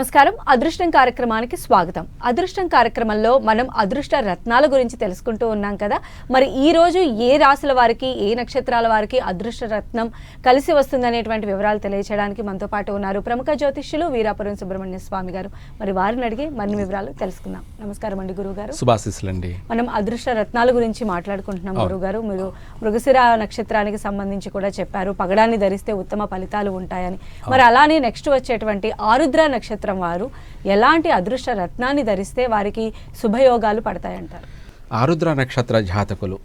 నమస్కారం. అదృష్టం కార్యక్రమానికి స్వాగతం. అదృష్టం కార్యక్రమంలో మనం అదృష్ట రత్నాల గురించి తెలుసుకుంటూ ఉన్నాం కదా. మరి ఈ రోజు ఏ రాశుల వారికి ఏ నక్షత్రాల వారికి అదృష్ట రత్నం కలిసి వస్తుందనేటువంటి వివరాలు తెలియచేయడానికి మనతో పాటు ఉన్నారు ప్రముఖ జ్యోతిష్యులు వీరాపురం సుబ్రహ్మణ్య స్వామి గారు. మరి వారిని అడిగి మరిన్ని వివరాలు తెలుసుకుందాం. నమస్కారం అండి గురువు గారు శుభాశిస్సులండి. మనం అదృష్ట రత్నాల గురించి మాట్లాడుకుంటున్నాం గురువు గారు మీరు మృగశిర నక్షత్రానికి సంబంధించి కూడా చెప్పారు. పగడాన్ని ధరిస్తే ఉత్తమ ఫలితాలు ఉంటాయని. మరి అలానే నెక్స్ట్ వచ్చేటువంటి ఆరుద్ర నక్షత్రం వారు ఎలాంటి అదృష్ట రత్నాన్ని ధరిస్తే వారికి శుభయోగాలు పడతాయంటారు? ఆరుద్ర నక్షత్ర జాతకులు.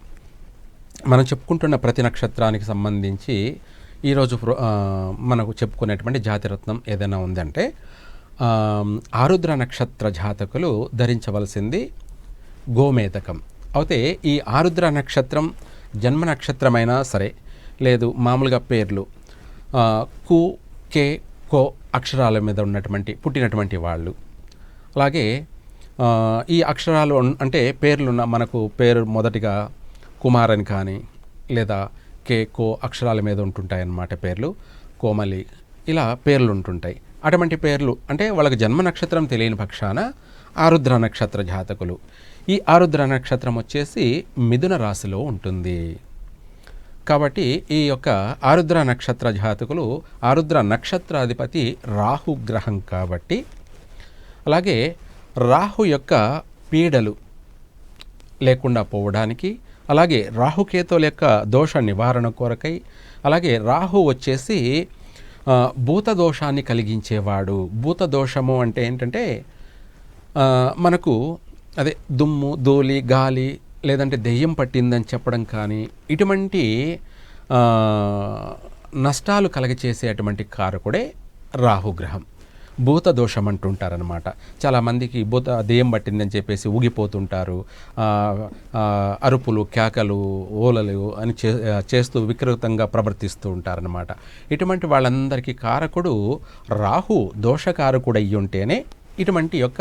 మనం చెప్పుకుంటున్న ప్రతి నక్షత్రానికి సంబంధించి ఈరోజు మనకు చెప్పుకునేటువంటి జాతిరత్నం ఏదైనా ఉందంటే ఆరుద్ర నక్షత్ర జాతకులు ధరించవలసింది గోమేతకం. అయితే ఈ ఆరుద్ర నక్షత్రం జన్మ నక్షత్రమైనా సరే లేదు మామూలుగా పేర్లు కు కే కో అక్షరాల మీద ఉన్నటువంటి పుట్టినటువంటి వాళ్ళు. అలాగే ఈ అక్షరాలు అంటే పేర్లున్న మనకు పేరు మొదటిగా కుమార్ అని కానీ లేదా కే కో అక్షరాల మీద ఉంటుంటాయన్నమాట పేర్లు. కోమలి ఇలా పేర్లు ఉంటుంటాయి. అటువంటి పేర్లు అంటే వాళ్ళకి జన్మ నక్షత్రం తెలియని పక్షాన ఆరుద్ర నక్షత్ర జాతకులు. ఈ ఆరుద్ర నక్షత్రం వచ్చేసి మిథున రాశిలో ఉంటుంది. కాబట్టి ఈ యొక్క ఆరుద్ర నక్షత్ర జాతకులు ఆరుద్ర నక్షత్రాధిపతి రాహు గ్రహం కాబట్టి అలాగే రాహు యొక్క పీడలు లేకుండా పోవడానికి అలాగే రాహుకేతుల యొక్క దోష నివారణ కొరకై అలాగే రాహు వచ్చేసి భూత దోషాన్ని కలిగించేవాడు. భూత దోషము అంటే ఏంటంటే మనకు అదే దుమ్ము ధూళి గాలి లేదంటే దెయ్యం పట్టిందని చెప్పడం కానీ ఇటువంటి నష్టాలు కలగచేసే అటువంటి కారకుడే రాహుగ్రహం భూత దోషం అంటుంటారనమాట చాలామందికి భూత దెయ్యం పట్టిందని చెప్పేసి ఊగిపోతుంటారు. అరుపులు కేకలు ఓలలు అని చే చేస్తూ వికృతంగా ప్రవర్తిస్తూ ఉంటారనమాట ఇటువంటి వాళ్ళందరికీ కారకుడు రాహు దోషకారకుడు అయ్యి ఉంటేనే ఇటువంటి యొక్క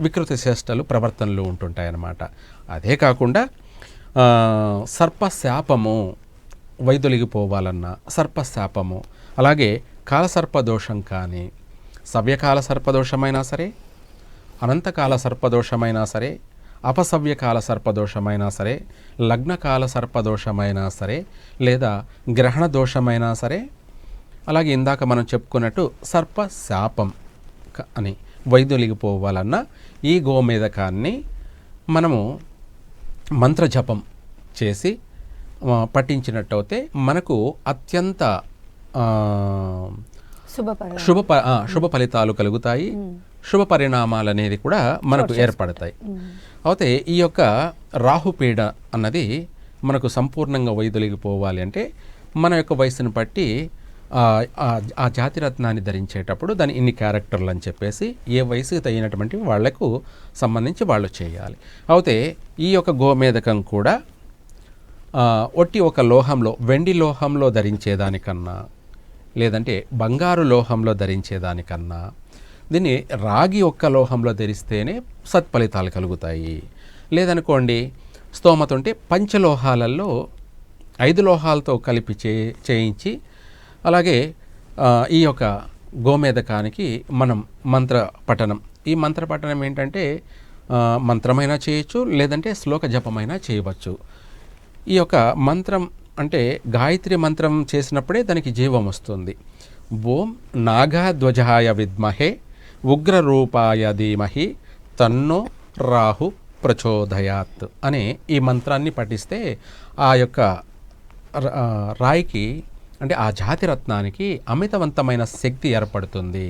వికృత చేష్టలు ప్రవర్తనలు ఉంటుంటాయన్నమాట. అదే కాకుండా సర్పశాపము వైదొలిగిపోవాలన్నా సర్పశాపము అలాగే కాలసర్పదోషం కానీ సవ్యకాల సర్పదోషమైనా సరే అనంతకాల సర్పదోషమైనా సరే అపసవ్యకాల సర్పదోషమైనా సరే లగ్నకాల సర్పదోషమైనా సరే లేదా గ్రహణ దోషమైనా సరే అలాగే ఇందాక మనం చెప్పుకున్నట్టు సర్పశాపం అని. వైదొలిగిపోవాలన్న ఈ గోమేదకాన్ని మనము మంత్రజపం చేసి పఠించినట్టయితే మనకు అత్యంత శుభ శుభ ఫలితాలు కలుగుతాయి. శుభ పరిణామాలు అనేది కూడా మనకు ఏర్పడతాయి. అయితే ఈ యొక్క రాహుపీడ అన్నది మనకు సంపూర్ణంగా వైదొలిగిపోవాలి అంటే మన యొక్క వయసును బట్టి ఆ, జాతిరత్నాన్ని ధరించేటప్పుడు దాని ఇన్ని క్యారెక్టర్లు అని చెప్పేసి ఏ వయసుకి తగినటువంటి వాళ్ళకు సంబంధించి వాళ్ళు చేయాలి. అయితే ఈ యొక్క గోమేదకం కూడా ఒట్టి ఒక లోహంలో వెండి లోహంలో ధరించేదానికన్నా లేదంటే బంగారు లోహంలో ధరించేదానికన్నా దీన్ని రాగి ఒక్క లోహంలో ధరిస్తేనే సత్ఫలితాలు కలుగుతాయి. లేదనుకోండి స్తోమత ఉంటే పంచలోహాలలో ఐదు లోహాలతో కలిపి చే చేయించి అలాగే ఈ యొక్క గోమేదకానికి మనం మంత్ర పఠనం. ఈ మంత్ర పఠనం ఏంటంటే మంత్రమైనా చేయొచ్చు లేదంటే శ్లోక జపమైనా చేయవచ్చు. ఈ యొక్క మంత్రం అంటే గాయత్రి మంత్రం చేసినప్పుడే దానికి జీవం వస్తుంది. ఓం నాగాధ్వజాయ విద్మహే ఉగ్రరూపాయ ధీమహి తన్నో రాహు ప్రచోదయాత్ అనే ఈ మంత్రాన్ని పఠిస్తే ఆ యొక్క రాయికి అంటే ఆ జాతిరత్నానికి అమితవంతమైన శక్తి ఏర్పడుతుంది.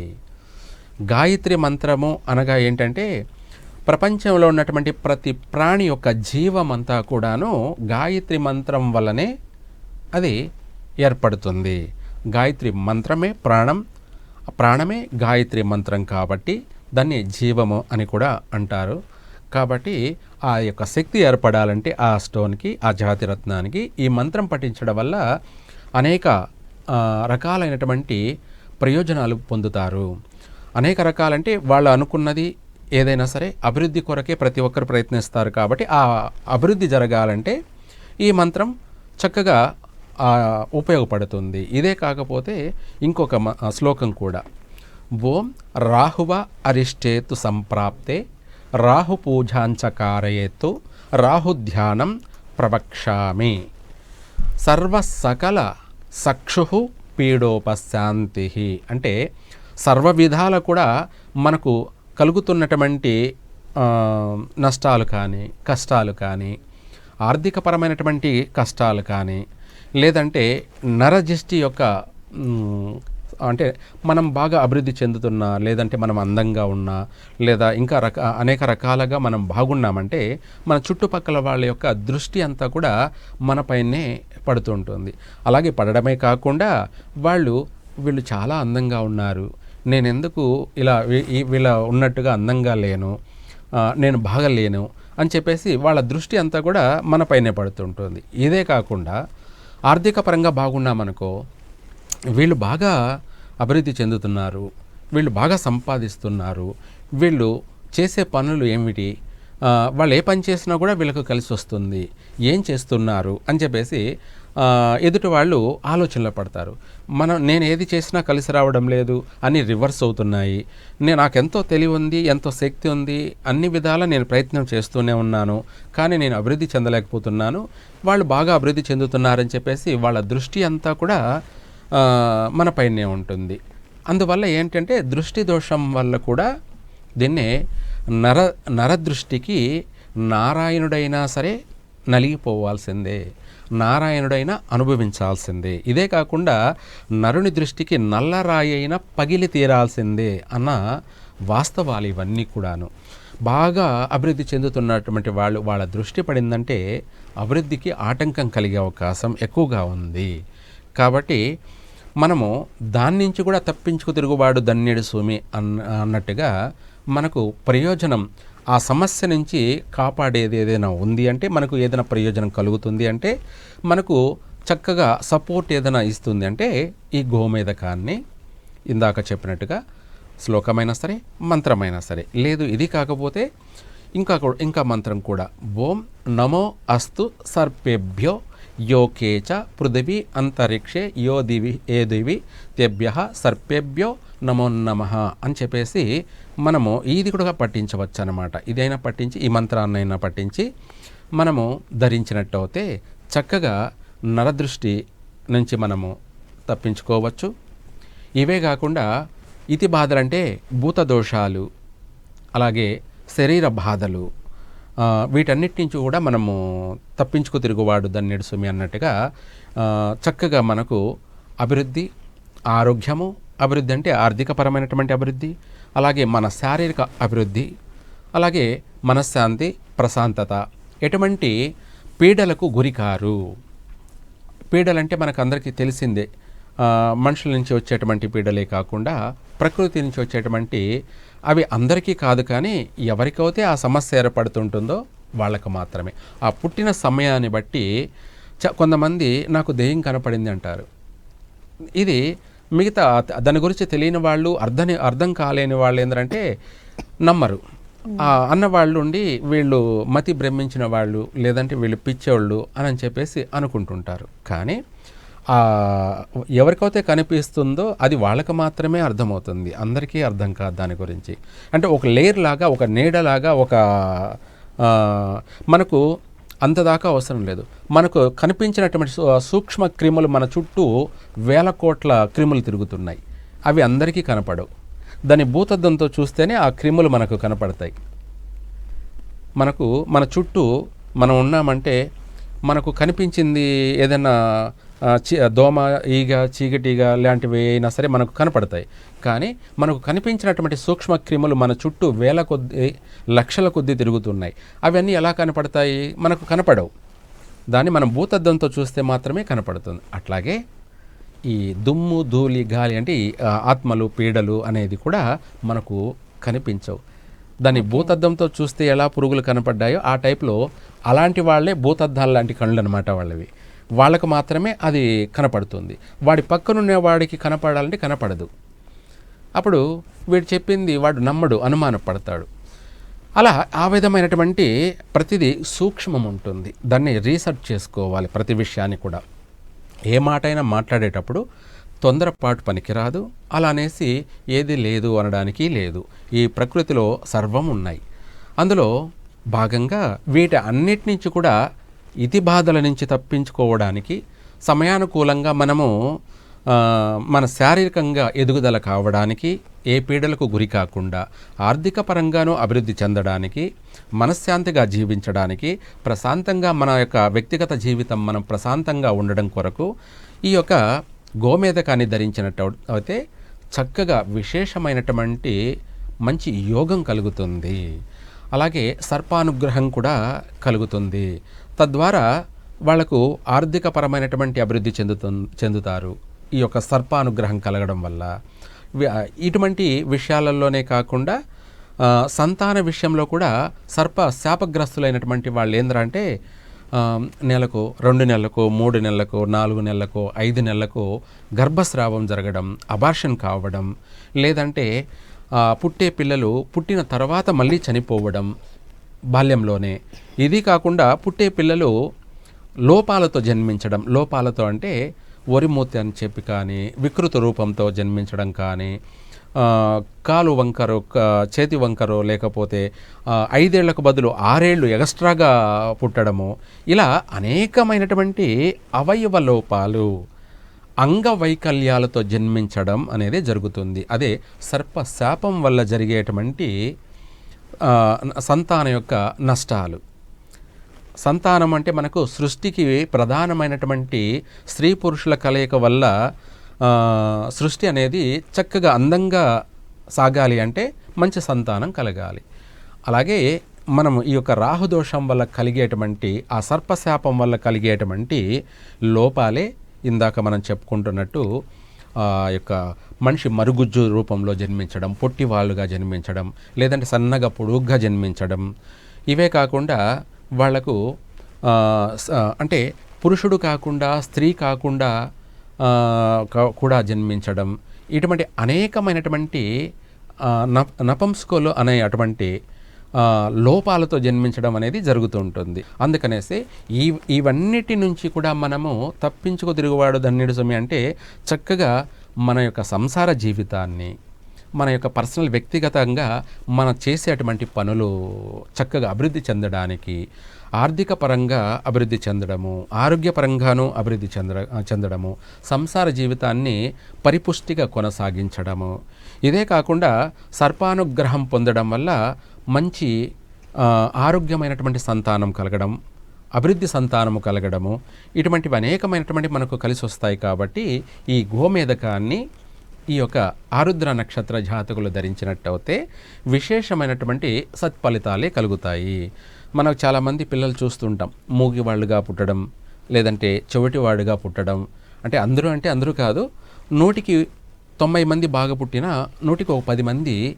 గాయత్రి మంత్రము అనగా ఏంటంటే ప్రపంచంలో ఉన్నటువంటి ప్రతి ప్రాణి యొక్క జీవమంతా కూడాను గాయత్రి మంత్రం వల్లనే అది ఏర్పడుతుంది. గాయత్రి మంత్రమే ప్రాణం ప్రాణమే గాయత్రి మంత్రం కాబట్టి దాన్ని జీవము అని కూడా అంటారు. కాబట్టి ఆ యొక్క శక్తి ఏర్పడాలంటే ఆ స్టోన్కి ఆ జాతిరత్నానికి ఈ మంత్రం పఠించడం వల్ల అనేక రకాలైనటువంటి ప్రయోజనాలు పొందుతారు. అనేక రకాలంటే వాళ్ళు అనుకున్నది ఏదైనా సరే అభివృద్ధి కొరకే ప్రతి ఒక్కరు ప్రయత్నిస్తారు కాబట్టి ఆ అభివృద్ధి జరగాలంటే ఈ మంత్రం చక్కగా ఉపయోగపడుతుంది. ఇదే కాకపోతే ఇంకొక మ- శ్లోకం కూడా. ఓం రాహువ అరిష్టేతు సంప్రాప్తే రాహు పూజాంచకారయేత్తు రాహు రాహుధ్యానం ప్రవక్ష్యామి. సర్వ సకల సక్షు పీడోపశాంతి అంటే సర్వ విధాల కూడా మనకు కలుగుతున్నటువంటి నష్టాలు కానీ కష్టాలు కానీ ఆర్థికపరమైనటువంటి కష్టాలు కానీ లేదంటే నరజిష్టి యొక్క అంటే మనం బాగా అభివృద్ధి చెందుతున్నా లేదంటే మనం అందంగా ఉన్నా లేదా ఇంకా రక అనేక రకాలుగా మనం బాగున్నామంటే మన చుట్టుపక్కల వాళ్ళ యొక్క దృష్టి అంతా కూడా మనపైనే పడుతుంటుంది. అలాగే పడడమే కాకుండా వాళ్ళు వీళ్ళు చాలా అందంగా ఉన్నారు. నేను ఎందుకు ఇలా వీళ్ళ ఉన్నట్టుగా అందంగా లేను నేను బాగలేను అని చెప్పేసి వాళ్ళ దృష్టి అంతా కూడా మనపైనే పడుతుంటుంది. ఇదే కాకుండా ఆర్థిక పరంగా బాగున్నామనుకో వీళ్ళు బాగా అభివృద్ధి చెందుతున్నారు వీళ్ళు బాగా సంపాదిస్తున్నారు వీళ్ళు చేసే పనులు ఏమిటి? వాళ్ళు ఏ పని చేసినా కూడా వీళ్ళకు కలిసి వస్తుంది. ఏం చేస్తున్నారు? అని చెప్పేసి ఎదుటి వాళ్ళు ఆలోచనలో పడతారు. మనం నేను ఏది చేసినా కలిసి రావడం లేదు అన్నీ రివర్స్ అవుతున్నాయి. నేను నాకెంతో తెలివి ఉంది ఎంతో శక్తి ఉంది అన్ని విధాలా నేను ప్రయత్నం చేస్తూనే ఉన్నాను కానీ నేను అభివృద్ధి చెందలేకపోతున్నాను. వాళ్ళు బాగా అభివృద్ధి చెందుతున్నారని చెప్పేసి వాళ్ళ దృష్టి అంతా కూడా మన పైనే ఉంటుంది. అందువల్ల ఏంటంటే దృష్టి దోషం వల్ల కూడా దీన్నే నర నరదృష్టికి నారాయణుడైనా సరే నలిగిపోవాల్సిందే. నారాయణుడైనా అనుభవించాల్సిందే. ఇదే కాకుండా నరుని దృష్టికి నల్లరాయి అయినా పగిలి తీరాల్సిందే అన్న వాస్తవాలు ఇవన్నీ కూడాను. బాగా అభివృద్ధి చెందుతున్నటువంటి వాళ్ళు వాళ్ళ దృష్టి పడిందంటే అభివృద్ధికి ఆటంకం కలిగే అవకాశం ఎక్కువగా ఉంది. కాబట్టి మనము దాని నుంచి కూడా తప్పించుకు తిరుగుబాటు దన్నేడు సోమి అన్న అన్నట్టుగా మనకు ప్రయోజనం ఆ సమస్య నుంచి కాపాడేది ఏదైనా ఉంది అంటే మనకు ఏదైనా ప్రయోజనం కలుగుతుంది అంటే మనకు చక్కగా సపోర్ట్ ఏదైనా ఇస్తుంది అంటే ఈ గోమేధకాన్ని ఇందాక చెప్పినట్టుగా శ్లోకమైనా సరే మంత్రమైనా సరే. లేదు ఇది కాకపోతే ఇంకా ఇంకా మంత్రం కూడా. ఓం నమో అస్తు సర్పేభ్యో యోకేచ పృథివీ అంతరిక్షే యో దివి ఏ దివి తెభ్య సర్పేభ్యో నమో నమ అని చెప్పేసి మనము ఇది కూడా పట్టించవచ్చు అనమాట ఇదైనా పట్టించి ఈ మంత్రాన్నైనా పట్టించి మనము ధరించినట్టు అయితే చక్కగా నరదృష్టి నుంచి మనము తప్పించుకోవచ్చు. ఇవే కాకుండా ఇతి బాధలంటే భూత దోషాలు అలాగే శరీర బాధలు వీటన్నిటి నుంచి కూడా మనము తప్పించుకు తిరుగువాడు దాన్ని సుమి అన్నట్టుగా చక్కగా మనకు అభివృద్ధి ఆరోగ్యము అభివృద్ధి అంటే ఆర్థికపరమైనటువంటి అభివృద్ధి అలాగే మన శారీరక అభివృద్ధి అలాగే మనశ్శాంతి ప్రశాంతత. ఎటువంటి పీడలకు గురికారు. పీడలంటే మనకు అందరికీ తెలిసిందే మనుషుల నుంచి వచ్చేటువంటి పీడలే కాకుండా ప్రకృతి నుంచి వచ్చేటువంటి అవి అందరికీ కాదు కానీ ఎవరికైతే ఆ సమస్య ఏర్పడుతుంటుందో వాళ్ళకు మాత్రమే. ఆ పుట్టిన సమయాన్ని బట్టి చ కొంతమంది నాకు దెయ్యం కనపడింది అంటారు. ఇది మిగతా దాని గురించి తెలియని వాళ్ళు అర్థం అర్థం కాలేని వాళ్ళు ఏంటంటే నమ్మరు. అన్నవాళ్ళు ఉండి వీళ్ళు మతి భ్రమించిన వాళ్ళు లేదంటే వీళ్ళు పిచ్చోళ్ళు అని చెప్పేసి అనుకుంటుంటారు. కానీ ఎవరికైతే కనిపిస్తుందో అది వాళ్ళకి మాత్రమే అర్థమవుతుంది. అందరికీ అర్థం కాదు దాని గురించి. అంటే ఒక లేయర్ లాగా ఒక నీడలాగా ఒక మనకు అంతదాకా అవసరం లేదు. మనకు కనిపించినటువంటి సూక్ష్మ క్రిములు మన చుట్టూ వేల కోట్ల క్రిములు తిరుగుతున్నాయి. అవి అందరికీ కనపడవు. దాని భూతద్దంతో చూస్తేనే ఆ క్రిములు మనకు కనపడతాయి. మనకు మన చుట్టూ మనం ఉన్నామంటే మనకు కనిపించింది ఏదైనా దోమ ఈగ చీకటిగ లాంటివి అయినా సరే మనకు కనపడతాయి. కానీ మనకు కనిపించినటువంటి సూక్ష్మ క్రిములు మన చుట్టూ వేల కొద్ది లక్షల కొద్దీ తిరుగుతున్నాయి. అవన్నీ ఎలా కనపడతాయి? మనకు కనపడవు. దాన్ని మనం భూతద్దంతో చూస్తే మాత్రమే కనపడుతుంది. అట్లాగే ఈ దుమ్ము ధూళి గాలి అంటే ఆత్మలు పీడలు అనేది కూడా మనకు కనిపించవు. దాన్ని భూతద్దంతో చూస్తే ఎలా పురుగులు కనపడ్డాయో ఆ టైప్లో అలాంటి వాళ్ళే భూతద్దాలు లాంటి కళ్ళు అనమాట వాళ్ళవి. వాళ్ళకు మాత్రమే అది కనపడుతుంది. వాడి పక్కనున్న వాడికి కనపడాలంటే కనపడదు. అప్పుడు వీడు చెప్పింది వాడు నమ్మడు అనుమానపడతాడు. అలా ఆ విధమైనటువంటి ప్రతిదీ సూక్ష్మం ఉంటుంది దాన్ని రీసెర్చ్ చేసుకోవాలి ప్రతి విషయాన్ని కూడా. ఏ మాటైనా మాట్లాడేటప్పుడు తొందరపాటు పనికిరాదు. అలా అనేసి ఏది లేదు అనడానికి లేదు. ఈ ప్రకృతిలో సర్వం ఉన్నాయి అందులో భాగంగా వీటి అన్నిటి నుంచి కూడా ఇతి బాధల నుంచి తప్పించుకోవడానికి సమయానుకూలంగా మనము మన శారీరకంగా ఎదుగుదల కావడానికి ఏ పీడలకు గురి కాకుండా ఆర్థిక పరంగానూ అభివృద్ధి చెందడానికి మనశ్శాంతిగా జీవించడానికి ప్రశాంతంగా మన యొక్క వ్యక్తిగత జీవితం మనం ప్రశాంతంగా ఉండడం కొరకు ఈ యొక్క గోమేధకాన్ని ధరించినట్టు అయితే చక్కగా విశేషమైనటువంటి మంచి యోగం కలుగుతుంది. అలాగే సర్పానుగ్రహం కూడా కలుగుతుంది. తద్వారా వాళ్ళకు ఆర్థికపరమైనటువంటి అభివృద్ధి చెందుతు చెందుతారు. ఈ యొక్క సర్పానుగ్రహం కలగడం వల్ల. ఇటువంటి విషయాలలోనే కాకుండా సంతాన విషయంలో కూడా సర్ప శాపగ్రస్తులైనటువంటి వాళ్ళు ఏంద్రంటే అంటే నెలకు రెండు నెలలకు మూడు నెలలకు నాలుగు నెలలకు ఐదు నెలలకు గర్భస్రావం జరగడం అబార్షన్ కావడం లేదంటే పుట్టే పిల్లలు పుట్టిన తర్వాత మళ్ళీ చనిపోవడం బాల్యంలోనే. ఇది కాకుండా పుట్టే పిల్లలు లోపాలతో జన్మించడం. లోపాలతో అంటే ఒరిమూతి అని చెప్పి కానీ వికృత రూపంతో జన్మించడం కానీ కాలు వంకరో చేతి వంకరో లేకపోతే ఐదేళ్ళకు బదులు ఆరేళ్ళు ఎక్స్ట్రాగా పుట్టడము. ఇలా అనేకమైనటువంటి అవయవ లోపాలు అంగవైకల్యాలతో జన్మించడం అనేది జరుగుతుంది. అదే సర్ప శాపం వల్ల జరిగేటువంటి సంతానం యొక్క నష్టాలు. సంతానం అంటే మనకు సృష్టికి ప్రధానమైనటువంటి స్త్రీ పురుషుల కలయిక వల్ల సృష్టి అనేది చక్కగా అందంగా సాగాలి అంటే మంచి సంతానం కలగాలి. అలాగే మనం ఈ యొక్క రాహుదోషం వల్ల కలిగేటువంటి ఆ సర్పశాపం వల్ల కలిగేటువంటి లోపాలే ఇందాక మనం చెప్పుకుంటున్నట్టు యొక్క మనిషి మరుగుజ్జు రూపంలో జన్మించడం పొట్టివాళ్ళుగా జన్మించడం లేదంటే సన్నగా పొడుగ్గా జన్మించడం ఇవే కాకుండా వాళ్ళకు అంటే పురుషుడు కాకుండా స్త్రీ కాకుండా కూడా జన్మించడం ఇటువంటి అనేకమైనటువంటి నపంస్కోలు అనే అటువంటి లోపాలతో జన్మించడం అనేది జరుగుతూ ఉంటుంది అందుకనేసి ఈ ఇవన్నిటి నుంచి కూడా మనము తప్పించుకు తిరుగువాడు ధన్యుడు స్వామి అంటే చక్కగా మన యొక్క సంసార జీవితాన్ని మన యొక్క పర్సనల్ వ్యక్తిగతంగా మనం చేసేటువంటి పనులు చక్కగా అభివృద్ధి చెందడానికి ఆర్థిక పరంగా అభివృద్ధి చెందడము ఆరోగ్యపరంగానూ అభివృద్ధి చెంద చెందడము సంసార జీవితాన్ని పరిపుష్టిగా కొనసాగించడము. ఇదే కాకుండా సర్పానుగ్రహం పొందడం వల్ల మంచి ఆరోగ్యమైనటువంటి సంతానం కలగడం అభివృద్ధి సంతానము కలగడము ఇటువంటివి అనేకమైనటువంటి మనకు కలిసి వస్తాయి కాబట్టి ఈ గోమేధకాన్ని ఈ యొక్క ఆరుద్ర నక్షత్ర జాతకులు ధరించినట్టయితే విశేషమైనటువంటి సత్ఫలితాలే కలుగుతాయి. మనకు చాలామంది పిల్లలు చూస్తుంటాం మూగివాళ్ళుగా పుట్టడం లేదంటే చెవిటివాడుగా పుట్టడం అంటే అందరూ అంటే అందరూ కాదు నూటికి తొంభై మంది బాగా పుట్టినా నూటికి ఒక పది మంది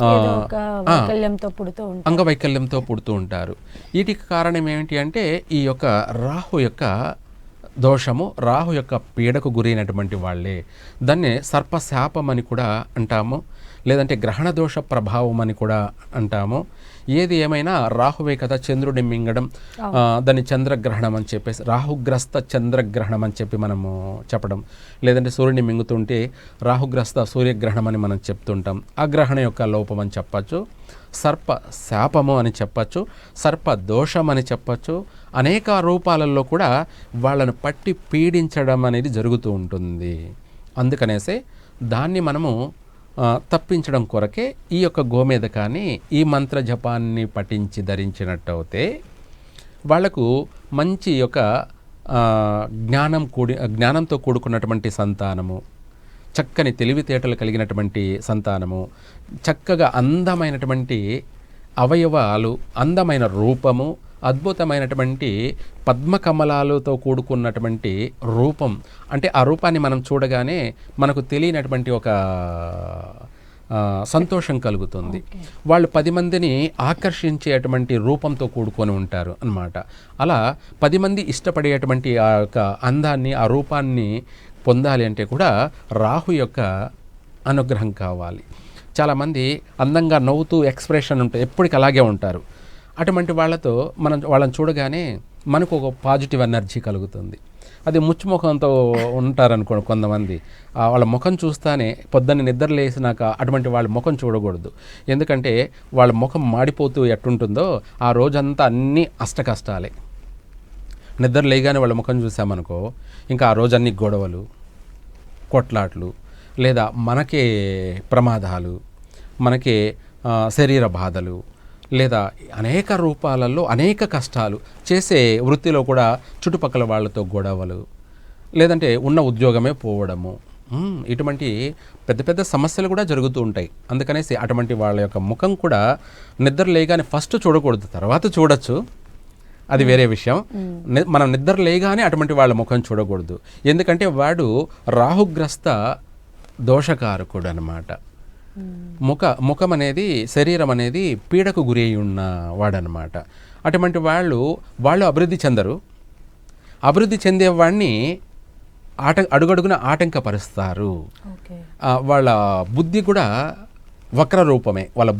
వైకల్యంతో పుడుతూ ఉంటారు. అంగవైకల్యంతో పుడుతూ ఉంటారు. వీటికి కారణం ఏమిటి అంటే ఈ యొక్క రాహు యొక్క దోషము రాహు యొక్క పీడకు గురైనటువంటి వాళ్ళే. దాన్ని సర్పశాపం అని కూడా అంటాము. లేదంటే గ్రహణ దోష ప్రభావం అని కూడా అంటాము. ఏది ఏమైనా రాహువే కదా చంద్రుడిని మింగడం దాన్ని చంద్రగ్రహణం అని చెప్పేసి రాహుగ్రస్త చంద్రగ్రహణం అని చెప్పి మనము చెప్పడం. లేదంటే సూర్యుడిని మింగుతుంటే రాహుగ్రస్త సూర్యగ్రహణం అని మనం చెప్తుంటాం. ఆ గ్రహణ యొక్క లోపం అని చెప్పచ్చు. సర్ప శాపము అని చెప్పచ్చు సర్ప దోషం అని చెప్పచ్చు అనేక రూపాలలో కూడా వాళ్ళను పట్టి పీడించడం అనేది జరుగుతూ ఉంటుంది. అందుకనేసే దాన్ని మనము తప్పించడం కొరకే ఈ యొక్క గోమేధకాన్ని ఈ మంత్ర జపాన్ని పఠించి ధరించినట్టయితే వాళ్ళకు మంచి యొక్క జ్ఞానం కూడి జ్ఞానంతో కూడుకున్నటువంటి సంతానము చక్కని తెలివితేటలు కలిగినటువంటి సంతానము చక్కగా అందమైనటువంటి అవయవాలు అందమైన రూపము అద్భుతమైనటువంటి పద్మకమలాలతో కూడుకున్నటువంటి రూపం. అంటే ఆ రూపాన్ని మనం చూడగానే మనకు తెలియనటువంటి ఒక సంతోషం కలుగుతుంది. వాళ్ళు పది మందిని ఆకర్షించేటువంటి రూపంతో కూడుకొని ఉంటారు అన్నమాట. అలా పది మంది ఇష్టపడేటువంటి ఆ యొక్క అందాన్ని ఆ రూపాన్ని పొందాలి అంటే కూడా రాహు యొక్క అనుగ్రహం కావాలి. చాలామంది అందంగా నవ్వుతూ ఎక్స్ప్రెషన్ ఉంటుంది ఎప్పటికి అలాగే ఉంటారు. అటువంటి వాళ్ళతో మనం వాళ్ళని చూడగానే మనకు ఒక పాజిటివ్ ఎనర్జీ కలుగుతుంది. అది ముచ్చుముఖంతో ఉంటారనుకోండి కొంతమంది. వాళ్ళ ముఖం చూస్తానే పొద్దున్న నిద్ర లేసినాక అటువంటి వాళ్ళ ముఖం చూడకూడదు. ఎందుకంటే వాళ్ళ ముఖం మాడిపోతూ ఎట్టుంటుందో ఆ రోజంతా అన్నీ అష్ట కష్టాలే నిద్ర లేగానే వాళ్ళ ముఖం చూసామనుకో ఇంకా ఆ రోజు అన్ని గొడవలు కొట్లాట్లు లేదా మనకే ప్రమాదాలు మనకే శరీర బాధలు లేదా అనేక రూపాలలో అనేక కష్టాలు చేసే వృత్తిలో కూడా చుట్టుపక్కల వాళ్ళతో గొడవలు లేదంటే ఉన్న ఉద్యోగమే పోవడము. ఇటువంటి పెద్ద పెద్ద సమస్యలు కూడా జరుగుతూ ఉంటాయి. అందుకనేసి అటువంటి వాళ్ళ యొక్క ముఖం కూడా నిద్ర లేగానే ఫస్ట్ చూడకూడదు తర్వాత చూడొచ్చు. అది వేరే విషయం. ని- మనం నిద్ర లేగానే అటువంటి వాళ్ళ ముఖం చూడకూడదు. ఎందుకంటే వాడు రాహుగ్రస్త దోషకారకుడు అనమాట ముఖ ముఖం అనేది శరీరం అనేది పీడకు గురి అయి ఉన్న వాడనమాట. అటువంటి వాళ్ళు వాళ్ళు అభివృద్ధి చెందరు. అభివృద్ధి చెందేవాడిని ఆట అడుగడుగున ఆటంకపరుస్తారు. వాళ్ళ బుద్ధి కూడా వక్ర రూపమే వాళ్ళ